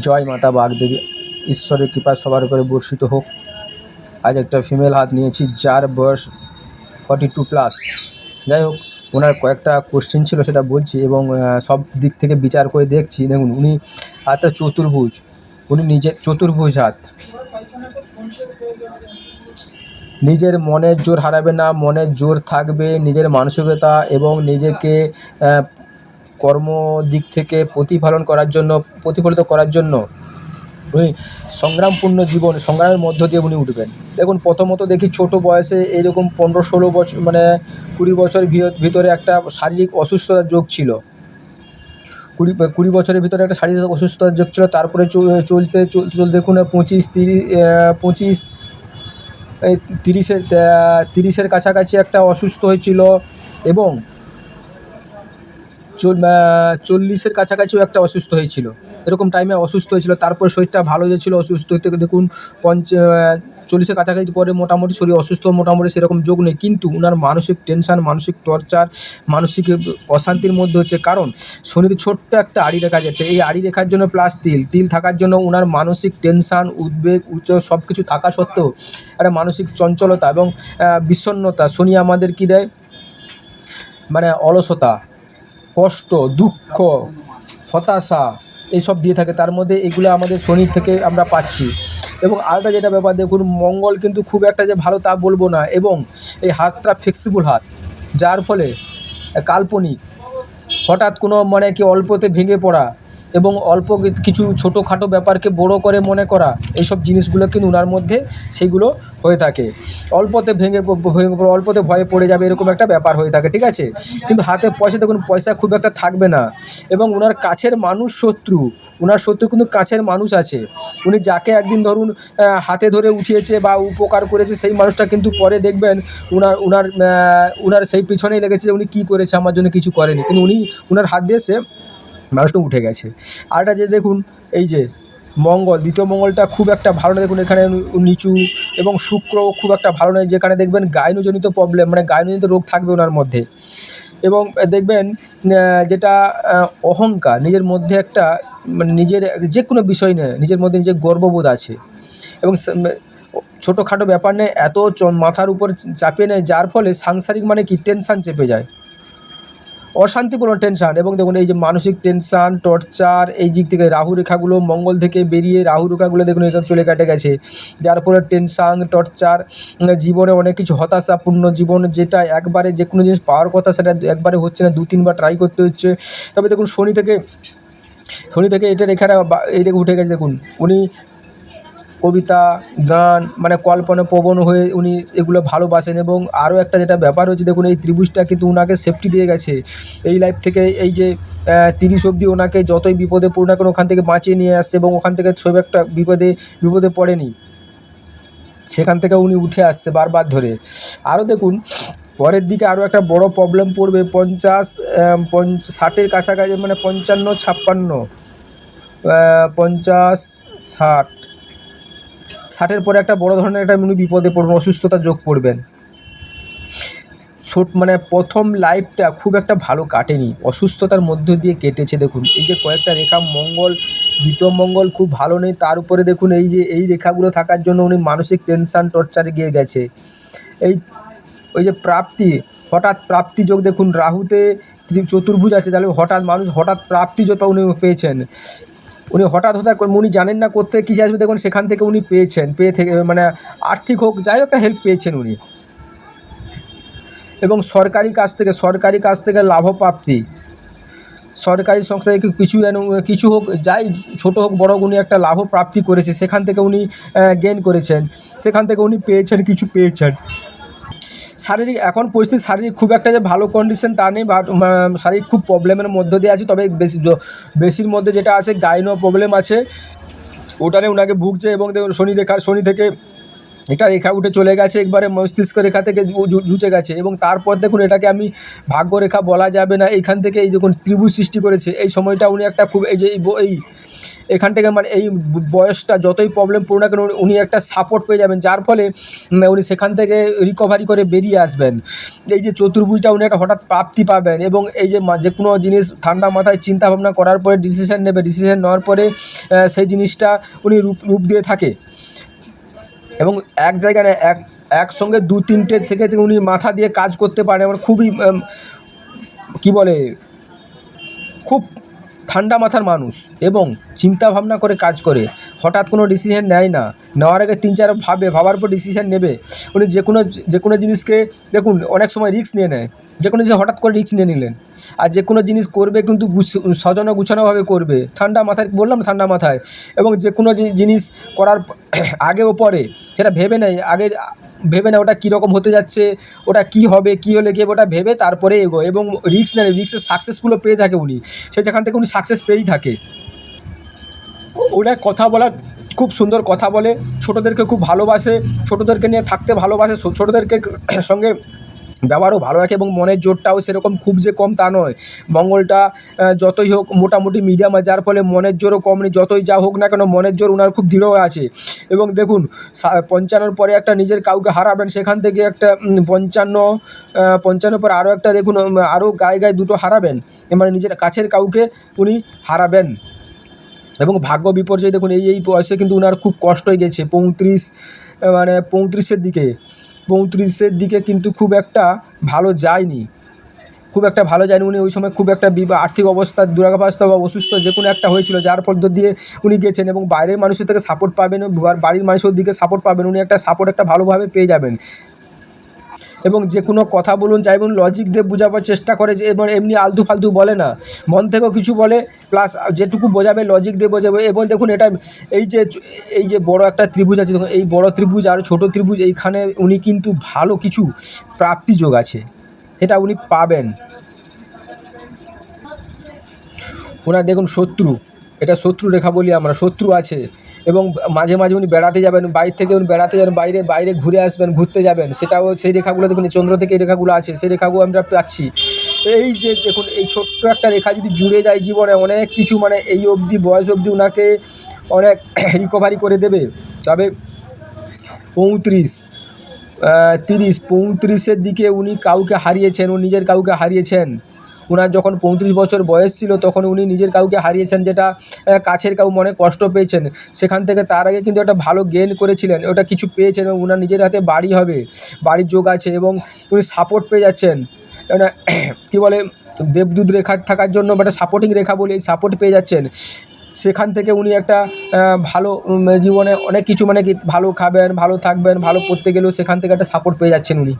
জয় মাতা বাগদেবী। ঈশ্বরের কৃপা সবার উপরে বর্ষিত হোক। আজ একটা ফিমেল হাত নিয়েছি, যার বয়স ফর্টি টু প্লাস যাই হোক, ওনার কয়েকটা কোশ্চেন ছিল, সেটা বলছি এবং সব দিক থেকে বিচার করে দেখছি। দেখুন, উনি হাতটা চতুর্ভুজ। উনি নিজে, চতুর্ভুজ হাত। নিজের মনের জোর হারাবে না, মনের জোর থাকবে, নিজের মানসিকতা এবং নিজেকে কর্ম দিক থেকে প্রতিফলন করার জন্য, প্রতিফলিত করার জন্য উনি সংগ্রামপূর্ণ জীবন, সংগ্রামের মধ্য দিয়ে উনি উঠবেন। দেখুন, প্রথমত দেখি ছোট বয়সে এরকম পনেরো ষোলো বছর মানে কুড়ি বছর ভিতরে একটা শারীরিক অসুস্থতার যোগ ছিল। কুড়ি কুড়ি বছরের ভিতরে একটা শারীরিক অসুস্থতার যোগ ছিল, তারপরে চলতে চলতে চলতে দেখুন, পঁচিশ, তিরিশ পঁচিশ তিরিশের তিরিশের কাছাকাছি একটা অসুস্থ হয়েছিল এবং চল্লিশের কাছাকাছিও একটা অসুস্থ হয়েছিল। এরকম টাইমে অসুস্থ হয়েছিল। তারপর শরীরটা ভালো হয়েছিল অসুস্থ হতে দেখুন পঞ্চ চল্লিশের কাছাকাছি পরে মোটামুটি শরীর অসুস্থ মোটামুটি সেরকম যোগ নেই। কিন্তু ওনার মানসিক টেনশান মানসিক টর্চার মানসিক অশান্তির মধ্যে হচ্ছে কারণ শনিতে ছোট্ট একটা আড়ি রেখা যাচ্ছে। এই আড়ি রেখার জন্য প্লাস তিল তিল থাকার জন্য ওনার মানসিক টেনশান উদ্বেগ উচ্চ সব কিছু থাকা সত্ত্বেও একটা মানসিক চঞ্চলতা এবং আহ, বিষণ্ণতা শনি আমাদের কী দেয়? মানে অলসতা। কষ্ট, দুঃখ, হতাশা এইসব দিয়ে থাকে। তার মধ্যে এগুলো আমাদের শনির থেকে আমরা পাচ্ছি। এবং আরেকটা যেটা ব্যাপার, দেখুন, মঙ্গল কিন্তু খুব একটা যে ভালো তা বলব না। এবং এই হাতটা ফ্লেক্সিবল হাত, যার ফলে কাল্পনিক, হঠাৎ কোনো মানে কি অল্পতে ভেঙে পড়া এবং অল্প কিছু ছোটোখাটো ব্যাপারকে বড় করে মনে করা এইসব জিনিসগুলো কিন্তু ওনার মধ্যে সেগুলো হয়ে থাকে। অল্পতে ভেঙে ভেঙে অল্পতে ভয়ে পড়ে যাবে এরকম একটা ব্যাপার হয়ে থাকে ঠিক আছে? কিন্তু হাতে পয়সা দেখুন পয়সা খুব একটা থাকবে না। এবং ওনার কাছের মানুষ শত্রু ওনার শত্রু কিন্তু কাছের মানুষ আছে। উনি যাকে একদিন ধরুন হাতে ধরে উঠিয়েছে বা উপকার করেছে সেই মানুষটা কিন্তু পরে দেখবেন উনার আহ, উনার সেই পিছনেই লেগেছে যে উনি কী করেছে আমার জন্য কিছু করেনি। কিন্তু উনি উনার হাত দিয়ে সে মানুষটা উঠে গেছে। আর আরেকটা যে দেখুন, এই যে মঙ্গল, দ্বিতীয় মঙ্গলটা খুব একটা ভালো না দেখুন, এখানে নিচু এবং শুক্র খুব একটা ভালো নয়। যেখানে দেখবেন গাইনোজনিত প্রবলেম মানে গাইনোজনিত রোগ থাকবে ওনার মধ্যে। এবং দেখবেন যেটা অহংকার, নিজের মধ্যে একটা মানে নিজের যে কোনো বিষয় নিয়ে, নিজের মধ্যে নিজের গর্ববোধ আছে। এবং ছোটোখাটো ব্যাপার নিয়ে এত মাথার উপর চাপিয়ে নেয়, যার ফলে সাংসারিক মানে কি? টেনশান চেপে যায়। অশান্তিপূর্ণ টেনশান এবং দেখুন, এই যে মানসিক টেনশান টর্চার এই দিক থেকে রাহু রেখাগুলো মঙ্গল থেকে বেরিয়ে রাহু রেখাগুলো দেখুন এসব চলে কেটে গেছে। যার ফলে টেনশান টর্চার জীবনে অনেক কিছু হতাশাপূর্ণ জীবন, যেটা একবারে যে কোনো জিনিস পাওয়ার কথা সেটা একবারে হচ্ছে না দু তিনবার ট্রাই করতে হচ্ছে। তবে দেখুন, শনি থেকে শনি থেকে এটা রেখাটা বা- এই উঠে গেছে। দেখুন, উনি কবিতা, গান মানে কল্পনা, প্রবণ হয়ে উনি এগুলো ভালোবাসেন এবং আরও একটা যেটা ব্যাপার হচ্ছে দেখুন এই ত্রিভুজটা কিন্তু ওনাকে সেফটি দিয়ে গেছে। এই লাইফ থেকে এই যে তিরিশ অবধি ওনাকে যতই বিপদে পড়ুন না কেন ওখান থেকে বাঁচিয়ে নিয়ে আসছে এবং ওখান থেকে খুব একটা বিপদে বিপদে পড়েনি। সেখান থেকে উনি উঠে আসছে বারবার ধরে। আরও দেখুন, পরের দিকে আরও একটা বড় প্রবলেম পড়বে, পঞ্চাশ পঞ্চ, ষাটের কাছাকাছি মানে পঞ্চান্ন, ছাপ্পান্ন। পঞ্চাশ, ষাট। ষাটের পরে একটা বড় ধরনের একটা উনি বিপদে পড়বেন, অসুস্থতা যোগ পড়বেন ছোট মানে প্রথম লাইফটা খুব একটা ভালো কাটেনি। অসুস্থতার মধ্য দিয়ে কেটেছে, দেখুন। এই যে কয়েকটা রেখা, মঙ্গল, দ্বিতীয় মঙ্গল খুব ভালো নেই। তার উপরে দেখুন, এই যে এই রেখাগুলো থাকার জন্য উনি মানসিক টেনশান টর্চারে গিয়ে গেছে। এই ওই যে প্রাপ্তি, হঠাৎ প্রাপ্তি যোগ দেখুন, রাহুতে চতুর্ভুজ আছে, তাহলে হঠাৎ মানুষ হঠাৎ প্রাপ্তি যোগ উনি পেয়েছেন। উনি হঠাৎ হঠাৎ উনি জানেন না করতে কী আসবে দেখুন সেখান থেকে উনি পেয়েছেন, পেয়ে থেকে মানে আর্থিক হোক, যাই হোক, একটা হেল্প পেয়েছেন উনি। এবং সরকারি কাজ থেকে, সরকারি কাজ থেকে লাভপ্রাপ্তি। সরকারি সংস্থা থেকে কিছু যেন, কিছু হোক, যাই ছোটো হোক, বড় উনি একটা লাভপ্রাপ্তি করেছে, সেখান থেকে উনি গেন করেছেন। সেখান থেকে উনি পেয়েছেন, কিছু পেয়েছেন। শারীরিক এখন পরিস্থিতি শারীরিক খুব একটা যে ভালো কন্ডিশন তা নেই বা উম, শারীরিক খুব প্রবলেমের মধ্য দিয়ে আছে। তবে বেশি বেশির মধ্যে যেটা আছে গাইনো প্রবলেম আছে। ওটা নিয়ে ওনাকে ভুগছে এবং দেখুন শনি রেখা শনি থেকে এটা রেখা উঠে চলে গেছে একবারে মস্তিষ্ক রেখা থেকে জুটে গেছে। এবং তারপর দেখুন এটাকে আমি ভাগ্য রেখা বলা যাবে না। এইখান থেকে এই যখন ত্রিভুজ সৃষ্টি করেছে। এই সময়টা উনি একটা খুব এই যে এই এখান থেকে মানে এই বয়সটা যতই প্রবলেম পড়ুক না কেন, উনি- একটা সাপোর্ট পেয়ে যাবেন। যার ফলে উনি সেখান থেকে রিকভারি করে বেরিয়ে আসবেন। এই যে চতুর্ভুজটা উনি একটা হঠাৎ প্রাপ্তি পাবেন এবং এই যে যে কোনো জিনিস ঠান্ডা মাথায় চিন্তা ভাবনা করার পরে ডিসিশান নেবে। ডিসিশান নেওয়ার পরে সেই জিনিসটা উনি রূপ রূপ দিয়ে থাকে। এবং এক জায়গায় এক একসঙ্গে দু তিনটে থেকে উনি মাথা দিয়ে কাজ করতে পারেন। আমার খুবই কী বলে, খুব ঠান্ডা মাথার মানুষ। এবং চিন্তা ভাবনা করে কাজ করে। হঠাৎ কোনো ডিসিশন নেয় না। নেওয়ার আগে তিন চার ভাবে, ভাবার পর ডিসিশন নেবে। উনি যে কোনো যে কোনো জিনিসকে, দেখুন, অনেক সময় রিস্ক নিয়ে নেয়। যে কোনো জিনিস হঠাৎ করে রিস্ক নিয়ে নিলেন। আর যে কোনো জিনিস করবে কিন্তু সাজানো গুছানোভাবে করবে। ঠান্ডা মাথায়, বললাম ঠান্ডা মাথায়। এবং যে কোনো জিনিস করার আগে ও পরে, সেটা ভেবে নেয়। আগে ভেবে নেয় ওটা কীরকম হতে যাচ্ছে, ওটা কি হবে, কি হলে কি ওটা ভেবে তারপরে এগো এবং রিস্ক নেয় রিস্কের সাকসেসফুলও পেয়ে থাকে উনি। সে যেখান থেকে উনি সাকসেস পেয়েই থাকে। ওনার কথা বলার খুব সুন্দর কথা বলে, ছোটোদেরকে খুব ভালোবাসে, ছোটোদেরকে নিয়ে থাকতে ভালোবাসে ছোটোদেরকে সঙ্গে ব্যবহারও ভালো রাখে এবং মনের জোরটাও সেরকম খুব যে কম তা নয়। মঙ্গলটা যতই হোক মোটামুটি মিডিয়াম যার ফলে মনের জোরও কম নেই, যতই যা হোক না কেন মনের জোর ওনার খুব দৃঢ় আছে। এবং দেখুন পঞ্চান্নর পরে একটা নিজের কাউকে হারাবেন, সেখান থেকে একটা পঞ্চান্ন পঞ্চান্ন পরে আরও একটা দেখুন আরও গায়ে গায়ে দুটো হারাবেন মানে নিজের কাছের কাউকে উনি হারাবেন। এবং ভাগ্য বিপর্যয়, দেখুন, এই এই বয়সে কিন্তু ওনার খুব কষ্ট হয়ে গেছে। পঁয়ত্রিশ মানে পঁয়ত্রিশের দিকে পঁয়ত্রিশের দিকে কিন্তু খুব একটা ভালো যায়নি। খুব একটা ভালো যায়নি। উনি ওই সময় খুব একটা আর্থিক অবস্থা, দুরাবস্থা বা অসুস্থ যে কোনো একটা হয়েছিল, যার পদ্ধ দিয়ে উনি গেছেন এবং বাইরের মানুষের থেকে সাপোর্ট পাবেন বাড়ির মানুষের দিকে সাপোর্ট পাবেন। উনি একটা সাপোর্ট একটা ভালোভাবে পেয়ে যাবেন। এবং যে কোনো কথা বলুন চাইবেন লজিক দিয়ে বোঝাবার চেষ্টা করে যে, এবং এমনি আলতু ফালতু বলে না। মন থেকেও কিছু বলে প্লাস যেটুকু বোঝাবে লজিক দিয়ে বোঝাবে। এবং দেখুন, এটা এই যে এই যে বড় একটা ত্রিভুজ আছে, দেখুন, এই বড় ত্রিভুজ আর ছোট ত্রিভুজ, এইখানে উনি কিন্তু ভালো কিছু প্রাপ্তি যোগ আছে। সেটা উনি পাবেন। ওনার দেখুন শত্রু। এটা শত্রু রেখা বলি আমরা, শত্রু আছে। এবং মাঝে মাঝে উনি বেড়াতে যাবেন বাইরে থেকে উনি বেড়াতে যাবেন, বাইরে বাইরে ঘুরে আসবেন, ঘুরতে যাবেন, সেটাও সেই রেখাগুলো দেখুন চন্দ্র থেকে এই রেখাগুলো আছে, সেই রেখাগুলো আমরা পাচ্ছি। এই যে দেখুন, এই ছোট্ট একটা রেখা যদি জুড়ে যায় জীবনে, অনেক কিছু মানে এই অবধি, বয়স অবধি ওনাকে অনেক রিকভারি করে দেবে। তবে পঁয়ত্রিশ তিরিশ, পঁয়ত্রিশের দিকে উনি কাউকে হারিয়েছেন, ও নিজের কাউকে হারিয়েছেন। ওনার যখন পঁয়ত্রিশ বছর বয়স ছিল, তখন উনি নিজের কাউকে হারিয়েছেন যেটা কাছের কাউ মনে কষ্ট পেয়েছেন। সেখান থেকে তার আগে কিন্তু একটা ভালো গেন করেছিলেন, ওটা কিছু পেয়েছেন এবং ওনার নিজের হাতে বাড়ি হবে, বাড়ির যোগ আছে এবং উনি সাপোর্ট পেয়ে যাচ্ছেন। মানে কী বলে, দেবদূত রেখা থাকার জন্য বা একটা সাপোর্টিং রেখা বলে সাপোর্ট পেয়ে যাচ্ছেন। সেখান থেকে উনি একটা ভালো জীবনে অনেক কিছু মানে কি, ভালো খাবেন, ভালো থাকবেন, ভালো পড়তে গেলেও সেখান থেকে একটা সাপোর্ট পেয়ে যাচ্ছেন উনি।